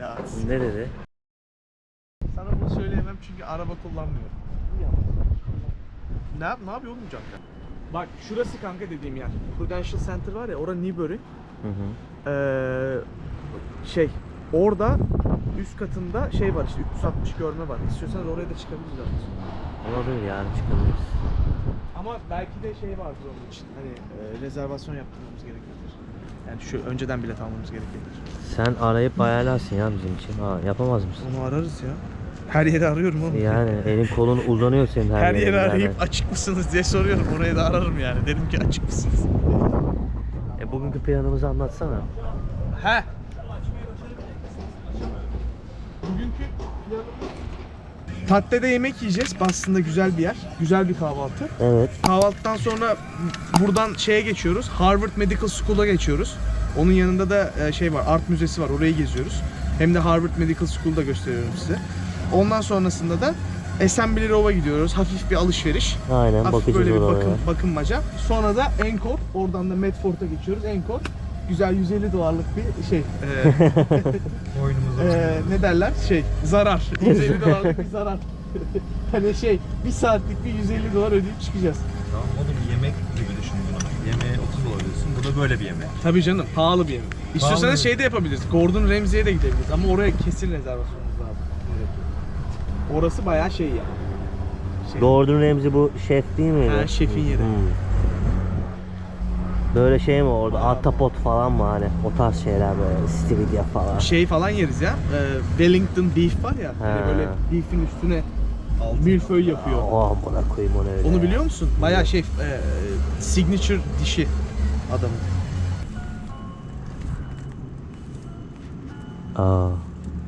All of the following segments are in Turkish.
lazım. Ne dedi? Sana bunu söyleyemem çünkü araba kullanmıyorum. Ne, yap- ne yapıyor oğlum Can? Bak şurası kanka dediğim yer. Prudential Center var ya orada Newbury. Hı hı. Ee, şey orada üst katında şey var işte 360 görme var. İstiyorsanız oraya da çıkabiliriz artık. Olabilir yani çıkabiliriz. Ama belki de şey vardır onun için. Hani e, rezervasyon yaptırmamız gerekebilir. Yani şu önceden bilet almamız gerekebilir. Sen arayıp ayarlarsın ya bizim için. Ha, yapamaz mısın? Onu ararız ya. Her yeri arıyorum oğlum. Yani elin kolun uzanıyor senin her, Her yere yeri yani. arayıp açık mısınız diye soruyorum. Oraya da ararım yani. Dedim ki açık mısınız? E, bugünkü planımızı anlatsana. He. Bugünkü Tatlıda yemek yiyeceğiz. Aslında güzel bir yer. Güzel bir kahvaltı. Evet. Kahvaltıdan sonra buradan şeye geçiyoruz. Harvard Medical School'a geçiyoruz. Onun yanında da e, şey var, art müzesi var. Orayı geziyoruz. Hem de Harvard Medical School'da gösteriyorum size. Ondan sonrasında da Assembly Row'a gidiyoruz. Hafif bir alışveriş. Aynen Hafif böyle bir bakım, bakınmaca. Sonra da Encore. Oradan da Medford'a geçiyoruz. Encore. Güzel 150 dolarlık bir şey. e, Boynumuza e, ne derler? Şey, zarar. 150 dolarlık bir zarar. hani şey, bir saatlik bir 150 dolar ödeyip çıkacağız. Tamam oğlum yemek gibi düşün bunu. Yemeğe 30 dolar ödüyorsun. Bu da böyle bir yemek. Tabii canım pahalı bir yemek. İstiyorsanız şey de yapabiliriz. Gordon Ramsay'e de gidebiliriz ama oraya kesin rezervasyonumuz lazım. Orası bayağı şey ya. Şey. Gordon Ramsay bu şef değil miydi? Ha, şefin yeri. Hmm. Böyle şey mi orada? Ahtapot falan mı hani? O tarz şeyler böyle. Stividya falan. Şey falan yeriz ya. e, Wellington beef var ya. Hani Ha. böyle beef'in üstüne milföy yapıyor. Oh buna koyayım onu öyle. Onu biliyor musun? Bayağı şey e, signature dişi adamın. Aa,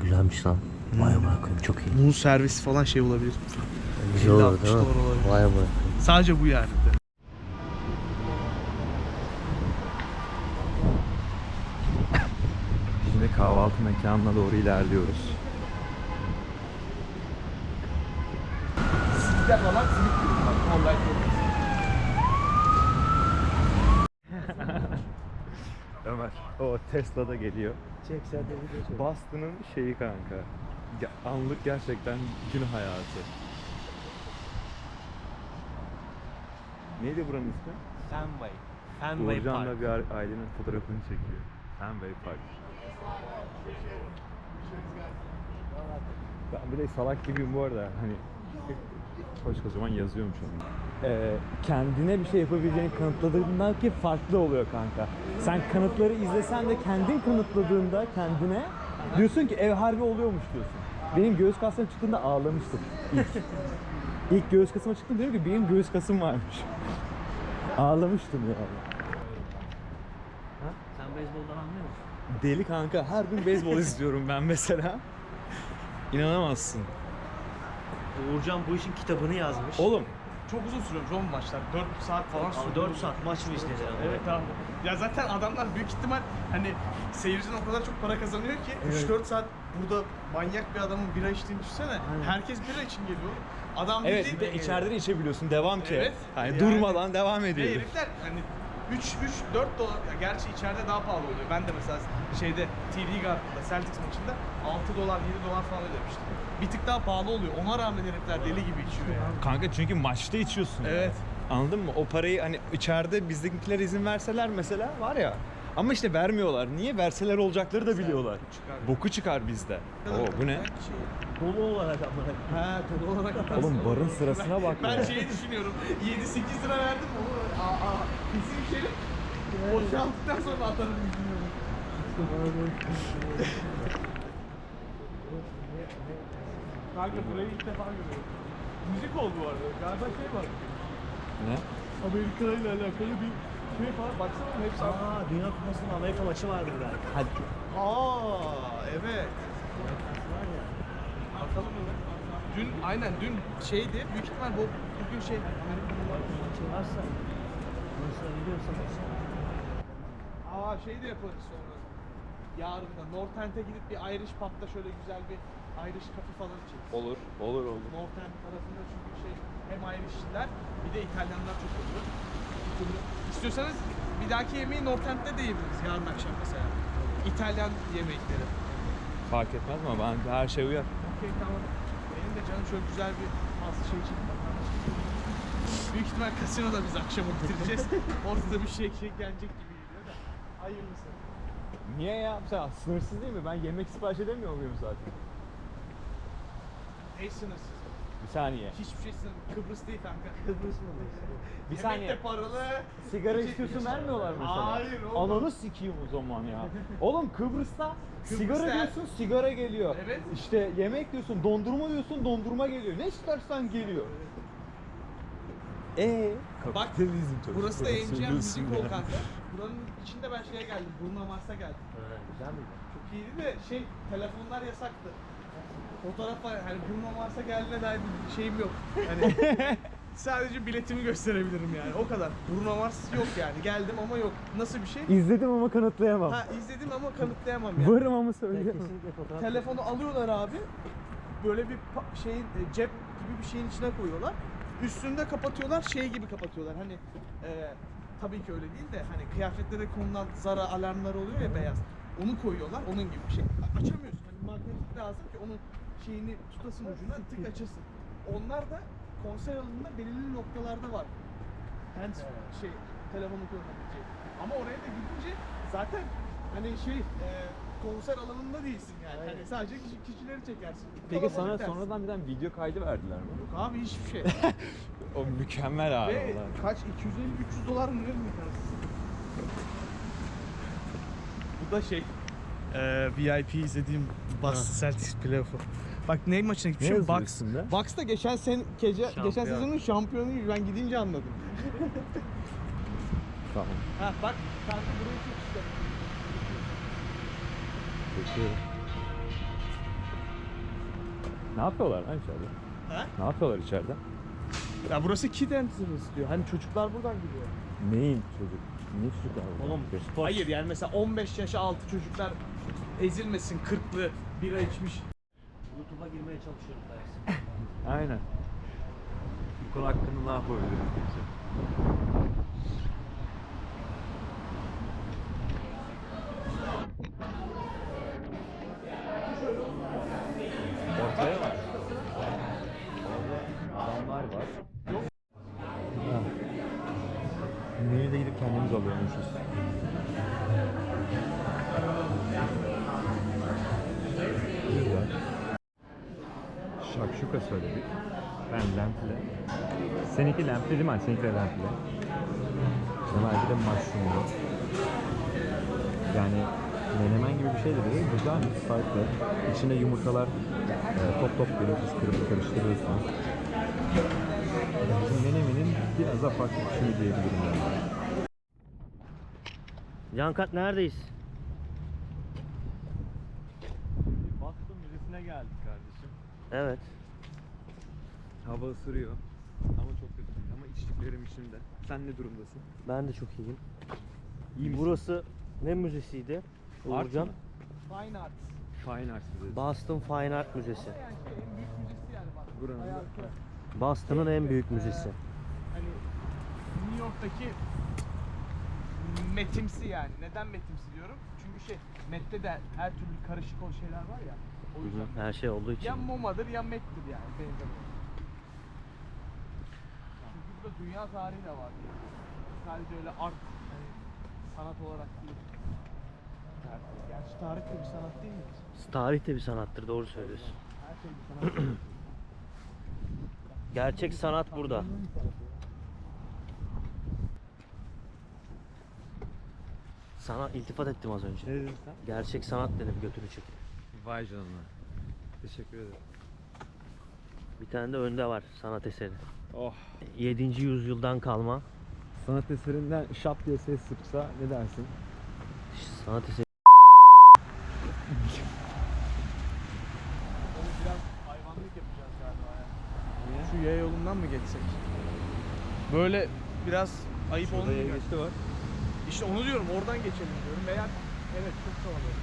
güzelmiş lan. Vay amına koyayım çok iyi. Muz servisi falan şey olabilir. Güzel olur 50-60 değil mi? olabilir. Vay amına. Sadece bu yani. Şimdi kahvaltı mekanına doğru ilerliyoruz. Falan simit bak. Ömer. O Tesla'da geliyor. Çek sen de video çek. Boston'ın şeyi kanka. Ge- Anlık gerçekten gün hayatı. Neydi buranın ismi? Fenway. Fenway Uğurcan'la Park. bir a- ailenin fotoğrafını çekiyor. Fenway Park. Ben bir de salak gibiyim bu arada. Hani koskocaman yazıyormuş onu. Ee, kendine bir şey yapabileceğini kanıtladığından ki farklı oluyor kanka. Sen kanıtları izlesen de kendin kanıtladığında kendine diyorsun ki ev harbi oluyormuş diyorsun. Benim göğüs kasım çıktığında ağlamıştım ilk. ilk göğüs kasıma çıktım diyorum ki benim göğüs kasım varmış. Ağlamıştım yani. Beyzboldan anlıyor musun? Deli kanka her gün beyzbol izliyorum ben mesela. İnanamazsın. Uğurcan bu işin kitabını yazmış. Oğlum Çok uzun sürüyormuş oğlum maçlar. 4 saat falan sürüyor. 4 saat maç mı izleyeceksin? Evet abi. Ya zaten adamlar büyük ihtimal hani seyirciden o kadar çok para kazanıyor ki 3-4 saat burada manyak bir adamın bira içtiğini düşünsene. Herkes bira için geliyor. Adam evet bir de içeride de içebiliyorsun devam ki. Evet. Hani Yani- durmadan devam ediyor. herifler hani 3 3 4 dolar ya gerçi içeride daha pahalı oluyor. Ben de mesela şeyde TD Garden'da Celtics maçında 6 dolar 7 dolar falan ödemiştim. Bir tık daha pahalı oluyor. Ona rağmen herifler deli gibi içiyor yani. Kanka çünkü maçta içiyorsun. Evet. Anladın mı? O parayı hani içeride bizdekiler izin verseler mesela var ya. Ama işte vermiyorlar. Niye? Verseler olacakları da biliyorlar. çıkar. Boku çıkar bizde. Oo bu ne? Dolu olarak ama. He dolu olarak Oğlum barın sırasına bak Ben ya. şeyi düşünüyorum. 7-8 lira verdim? Onu aa, aa, bizim içelim. Boşalttıktan sonra atarım düşünüyorum. Kanka burayı ilk defa görüyorum. Müzik oldu bu arada. Galiba şey var. Ne? Amerika ile alakalı bir şey falan. Baksana hepsi. Aa, Dünya Kupası'nın Amerika maçı vardı belki. Hadi. Aa evet. Bakalım mı? Dün aynen dün şeydi. Büyük ihtimal bu bugün şey Amerika'nın var. Maçı varsa. Nasıl biliyorsan Aa şey de yaparız sonra. Yarın da North End'e gidip bir Irish pub'da şöyle güzel bir Irish kafe falan içeriz. Olur, olur, olur. North End tarafında çünkü şey hem Irish'ler bir de İtalyanlar çok oluyor. İstiyorsanız bir dahaki yemeği North End'de de yiyebiliriz yarın akşam mesela. İtalyan yemekleri. Fark etmez ama ben her şey uyar. Okey tamam. Benim de canım şöyle güzel bir fazla şey çekti. Büyük ihtimal kasinoda biz akşamı bitireceğiz. Orada da bir şey şey gelecek gibi geliyor da. Hayırlısı. Niye ya? Sen sınırsız değil mi? Ben yemek sipariş edemiyor muyum zaten? Ey sınırsız. Bir saniye. Hiçbir şey sınırsız. Kıbrıs değil kanka. Kıbrıs mı? Bir Yemek saniye. de paralı. Sigara İçecek istiyorsun içecek. vermiyorlar mı sana? Hayır oğlum. Ananı sikeyim o zaman ya. Oğlum Kıbrıs'ta sigara Kıbrıs'ta- diyorsun sigara geliyor. Evet. İşte yemek diyorsun dondurma diyorsun dondurma geliyor. Ne istersen geliyor. Ee, Bak çok. burası da MGM Müzik Hall kanka. Buranın içinde ben şeye geldim. Bruno Mars'a geldim. Güzel miydi? Çok iyiydi de şey telefonlar yasaktı. Fotoğraf var. Hani Bruno Mars'a geldiğine dair bir şeyim yok. Hani sadece biletimi gösterebilirim yani. O kadar. Bruno Mars yok yani. Geldim ama yok. Nasıl bir şey? izledim ama kanıtlayamam. Ha izledim ama kanıtlayamam yani. Varım ama söyleyemem. Telefonu alıyorlar abi. Böyle bir şeyin e, cep gibi bir şeyin içine koyuyorlar. Üstünde kapatıyorlar. Şey gibi kapatıyorlar. Hani e, tabii ki öyle değil de hani kıyafetlere konulan zara alarmları oluyor ya beyaz. Onu koyuyorlar. Onun gibi bir şey. Açamıyorsun. Hani magnetik lazım ki onun şeyini tutasın ucuna tık açasın. Onlar da konser alanında belirli noktalarda var. Hands şey telefonu kullanabileceği. Ama oraya da gidince zaten hani şey e, konser alanında değilsin yani. Hani sadece kişi, kişileri çekersin. Peki sana Kalabalık dersin. sonradan bir tane video kaydı verdiler mi? Yok abi hiçbir şey. O mükemmel abi. Ve olan. kaç 250-300 dolar mı ne mi tanesi? Bu da şey e, VIP izlediğim Boston Celtics playoff'u. Bak ne maçına gitmişim? Bucks. üstünde? Bucks da geçen sen gece, geçen sezonun şampiyonuymuş. Ben gidince anladım. Tamam. Ha bak kanka burayı çok isterim. Peki. Ne yapıyorlar lan içeride? Ha? Ne yapıyorlar içeride? Ya burası kid entrance diyor. Hani çocuklar buradan gidiyor. Neyin çocuk? Niye çocuklar var? Oğlum spor. Hayır yani mesela 15 yaşa altı çocuklar ezilmesin 40'lı bira içmiş. YouTube'a girmeye çalışıyorum dersin. Aynen. Bu konu hakkında ne yapabiliriz Şakşuka söyledik. Ben lentile. Seninki lentli değil mi? Seninki de lentli. Ömer'de de mushroomlu. Yani menemen gibi bir şey de değil. Güzel bir farklı. İçine yumurtalar e, top top geliyor. Siz kırıp karıştırıyorsunuz. Yani menemenin biraz daha farklı bir şey diyebilirim yani. Cankat neredeyiz? Boston Müzesi'ne geldik kardeşim. Evet. Hava ısırıyor. Ama çok kötü. Ama içtiklerim içimde. Sen ne durumdasın? Ben de çok iyiyim. İyi misin? Burası ne müzesiydi? Art Uğurcan. mı? Fine Arts. Fine Arts Müzesi. Boston Fine Art Müzesi. Yani şey, en büyük müzesi yani bak. Buranın da- Hayatı. Boston'ın en büyük müzesi. Hani New York'taki metimsi yani. Neden metimsi diyorum? Çünkü şey, Met'te de her türlü karışık o şeyler var ya. O yüzden. Her şey olduğu için. Ya MoMA'dır ya Met'tir yani de. Burada dünya tarihi de var. Sadece öyle art, hani sanat olarak değil. Gerçi tarih de bir sanat değil mi? Tarih de bir sanattır doğru söylüyorsun. Her şey bir sanat. Gerçek sanat burada. Sana iltifat ettim az önce. Ne dedin sen? Gerçek sanat dedim götünü çek. Vay canına. Teşekkür ederim. Bir tane de önde var sanat eseri. Oh. 7. yüzyıldan kalma Sanat eserinden şap diye ses sıksa ne dersin? sanat eseri. Onu biraz hayvanlık yapacağız galiba ya. Şu yaya yolundan mı geçsek? Böyle biraz ayıp Şurada olmuyor. yaya geçti var. İşte onu diyorum oradan geçelim diyorum. Veya evet çok kalabalık.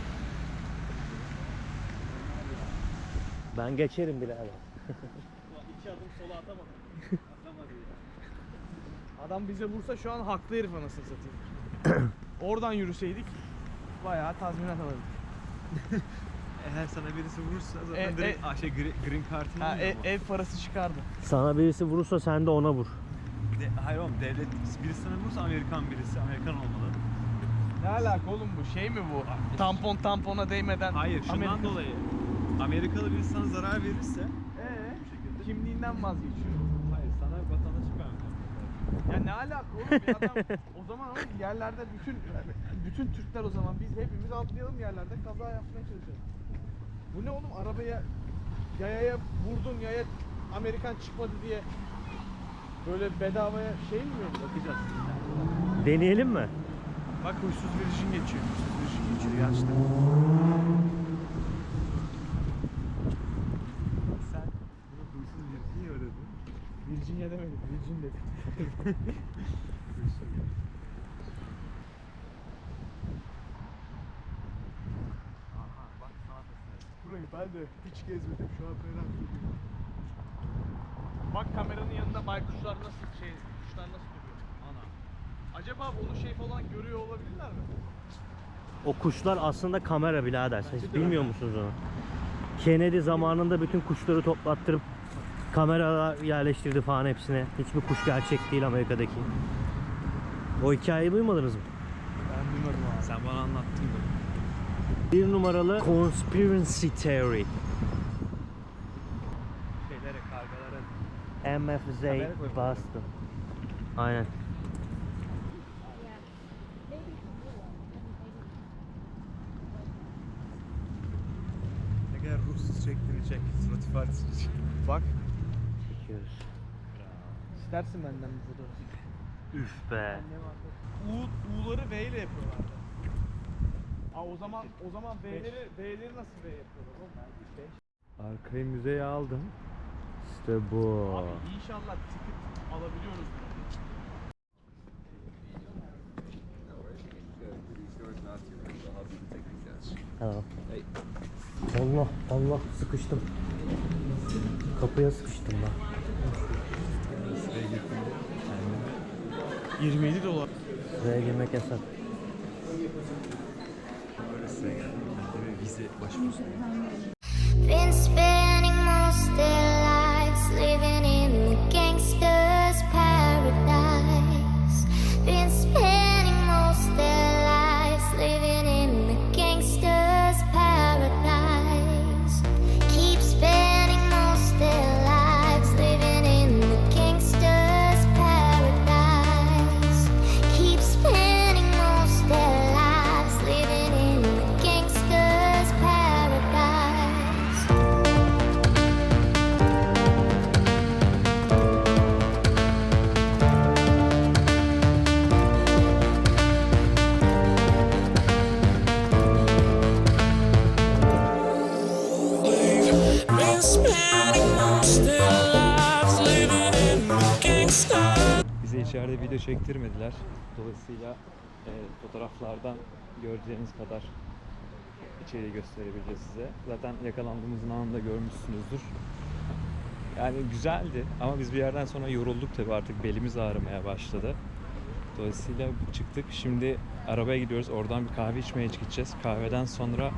Ben geçerim birader. Ulan iki adım sola atamadım. Adam bize vursa şu an haklı herif anasını satayım. Oradan yürüseydik bayağı tazminat alırdık. Eğer sana birisi vurursa zaten E, direkt e- ah, şey green, green card'ın Ha, ev, mu? ev parası çıkardı. Sana birisi vurursa sen de ona vur. De- hayır oğlum devlet birisi sana vurursa Amerikan birisi Amerikan olmalı. Ne alaka oğlum bu? Şey mi bu? Tampon tampona değmeden. Hayır şundan Amerika- dolayı. Amerikalı birisi sana zarar verirse Ee, kimliğinden vazgeçiyor. hayır sana vatandaşlık vermeyeceğim. Ya ne alaka oğlum bir adam o zaman oğlum yerlerde bütün bütün Türkler o zaman biz hepimiz atlayalım yerlerde kaza yapmaya çalışalım. Bu ne oğlum arabaya yayaya vurdun yaya Amerikan çıkmadı diye böyle bedavaya şey mi veriyor? Bakacağız. Deneyelim mi? Bak huysuz virjin geçiyor. Huysuz virjin geçiyor gerçekten. Sen bunu huysuz bir niye öyle dedin? Virginia demedim, Virgin dedim. Aha bak sanat eseri. Burayı ben de hiç gezmedim şu an merak ediyorum. Bak kameranın yanında baykuşlar nasıl şey, kuşlar nasıl duruyor. Ana. Acaba onu şey falan görüyor olabilirler mi? O kuşlar aslında kamera birader. Siz bilmiyor musunuz onu? Kennedy zamanında bütün kuşları toplattırıp kameralar yerleştirdi falan hepsine. Hiçbir kuş gerçek değil Amerika'daki. O hikayeyi duymadınız mı? Ben duymadım abi. Sen bana anlattın da. Bir numaralı Conspiracy Theory. Şeylere, kargalara. MFZ. Boston. Aynen. Ne kadar ruhsuz çektiğini çek. Surat ifadesini çek. Bak. İstersin benden bir fotoğraf. Üf be. U, U'ları V ile yapıyorlardı. Aa o zaman o zaman V'leri V'leri nasıl V yapıyorlar oğlum? Arkayı müzeye aldım. İşte bu. Abi inşallah ticket alabiliyoruz. Tamam. Allah Allah sıkıştım. Kapıya sıkıştım ben. 27 dolar. Buraya girmek yasak. Böyle sıraya geldim. Vize başvurusu. Çektirmediler. Dolayısıyla e, fotoğraflardan göreceğiniz kadar içeriği gösterebileceğiz size. Zaten yakalandığımızın anında görmüşsünüzdür. Yani güzeldi ama biz bir yerden sonra yorulduk tabii artık belimiz ağrımaya başladı. Dolayısıyla çıktık. Şimdi arabaya gidiyoruz. Oradan bir kahve içmeye gideceğiz. Kahveden sonra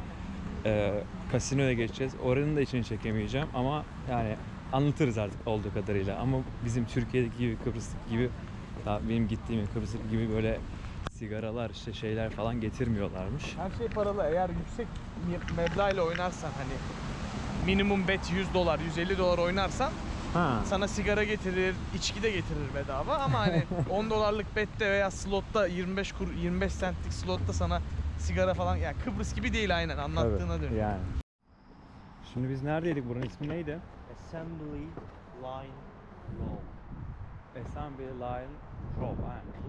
e, kasinoya geçeceğiz. Oranın da içini çekemeyeceğim ama yani anlatırız artık olduğu kadarıyla. Ama bizim Türkiye'deki gibi Kıbrıs'taki gibi daha benim gittiğim Kıbrıs'taki gibi böyle sigaralar işte şeyler falan getirmiyorlarmış. Her şey paralı. Eğer yüksek me- meblağ ile oynarsan hani minimum bet 100 dolar, 150 dolar oynarsan Ha. sana sigara getirir, içki de getirir bedava ama hani 10 dolarlık bette veya slotta 25 kur 25 centlik slotta sana sigara falan yani Kıbrıs gibi değil aynen anlattığına dönüyor. Yani. Şimdi biz neredeydik? Buranın ismi neydi? Assembly Line Row. Assembly Line Row. Aynen.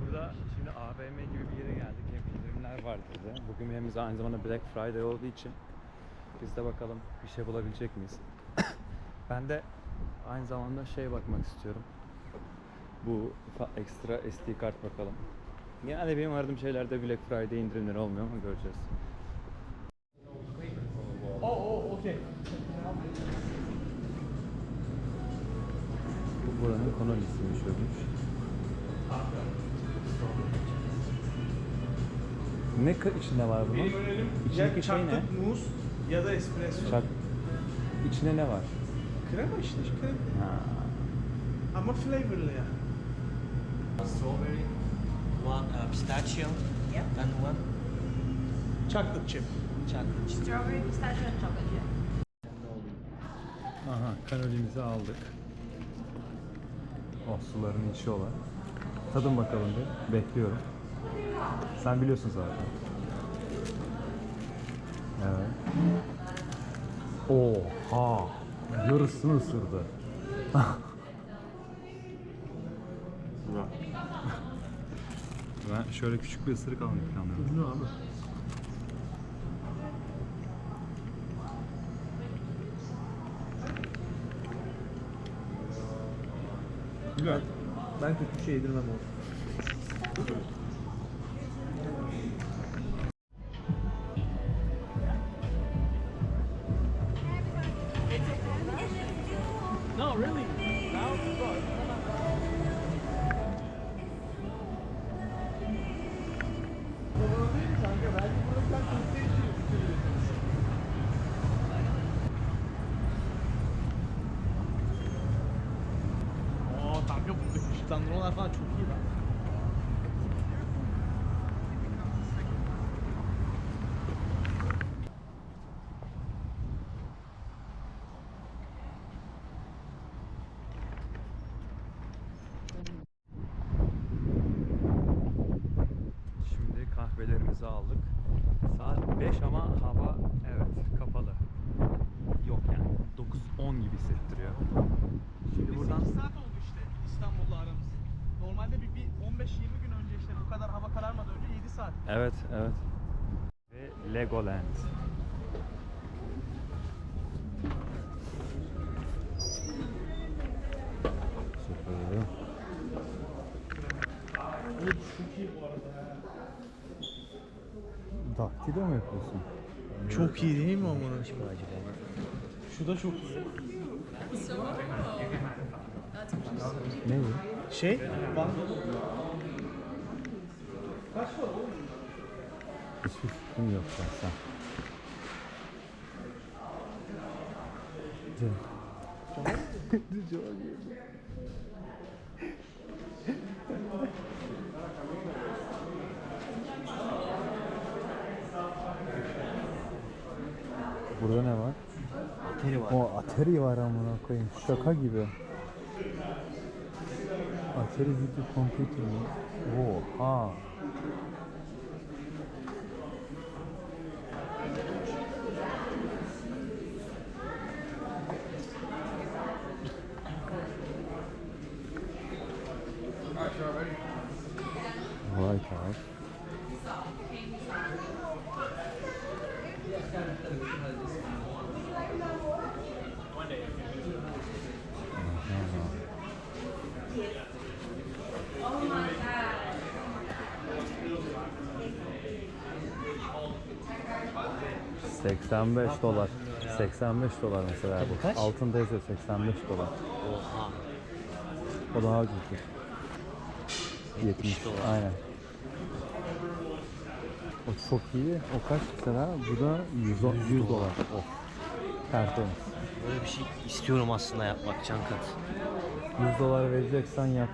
Burada şimdi AVM gibi bir yere geldik. Hem indirimler var dedi. Bugün benim aynı zamanda Black Friday olduğu için biz de bakalım bir şey bulabilecek miyiz? ben de aynı zamanda şey bakmak istiyorum. Bu ekstra SD kart bakalım. Genelde benim aradığım şeylerde Black Friday indirimleri olmuyor ama göreceğiz. O o okey. Bu buranın konu listesiymiş ölmüş. Ne içinde var bunun? Benim önerim İçindeki ya şey ne? muz Ya da espresso. Çak. İçine ne var? Krema işte krema. Ama flavorlı ya. Strawberry, one uh, pistachio, and one Chocolate chip. chocolate. Strawberry, pistachio, and chocolate chip. Aha kanolimizi aldık. Oh sularını içiyorlar. Tadın bakalım bir. Bekliyorum. Sen biliyorsun zaten. Evet. Oha! Yarısını ısırdı. ben şöyle küçük bir ısırık almayı planlıyorum. Ne abi? Güzel. Ben kötü bir şey yedirmem onu. Oo Saat 5 ama hava evet kapalı. Yok yani 9-10 gibi hissettiriyor. Şimdi buradan 8 saat oldu işte İstanbul'la aramız. Normalde bir, bir 15-20 gün önce işte bu kadar hava kararmadan önce 7 saat. Evet, evet. Ve Legoland. Süper. Daktilo mu yapıyorsun? Çok iyi değil mi amına? Şu da çok iyi. Ne bu? Şey, Hiçbir fikrim yok şahsen. Burada ne var? Atari var. O Atari var amına koyayım. Şaka gibi. Atari video computer mı? Oha. Vay kar. Aha. 85 dolar. 85 dolar mesela Tabii bu. kaç? Altında yazıyor 85 dolar. Oha. O daha ucuz. 70 dolar. Aynen. O çok iyi. O kaç mesela? Bu da 100, o- 100 dolar. Of. Tertemiz. Böyle bir şey istiyorum aslında yapmak can kat. 100 dolar vereceksen yap.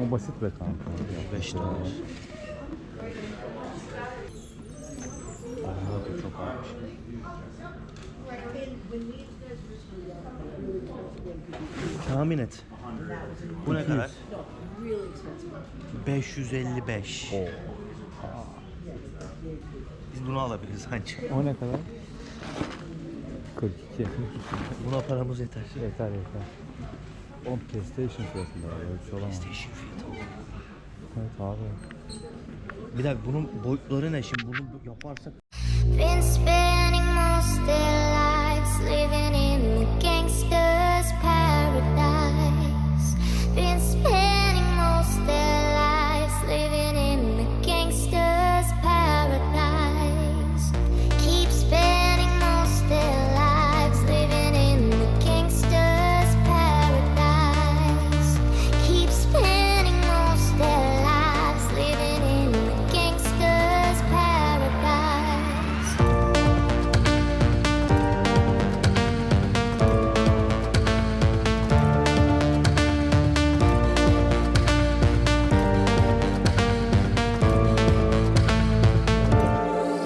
O basit be kanka. 5 dolar. Onlar da çok almış. Tahmin et. Bu ne kadar? 555. Biz bunu alabiliriz anca. O ne kadar? 42. Buna paramız yeter. yeter yeter. On PlayStation fiyatında ya, öyle bir şey olamaz. PlayStation fiyatı o. Evet abi. Bir dakika bunun boyutları ne şimdi? Bunu yaparsak Been spending most their lives living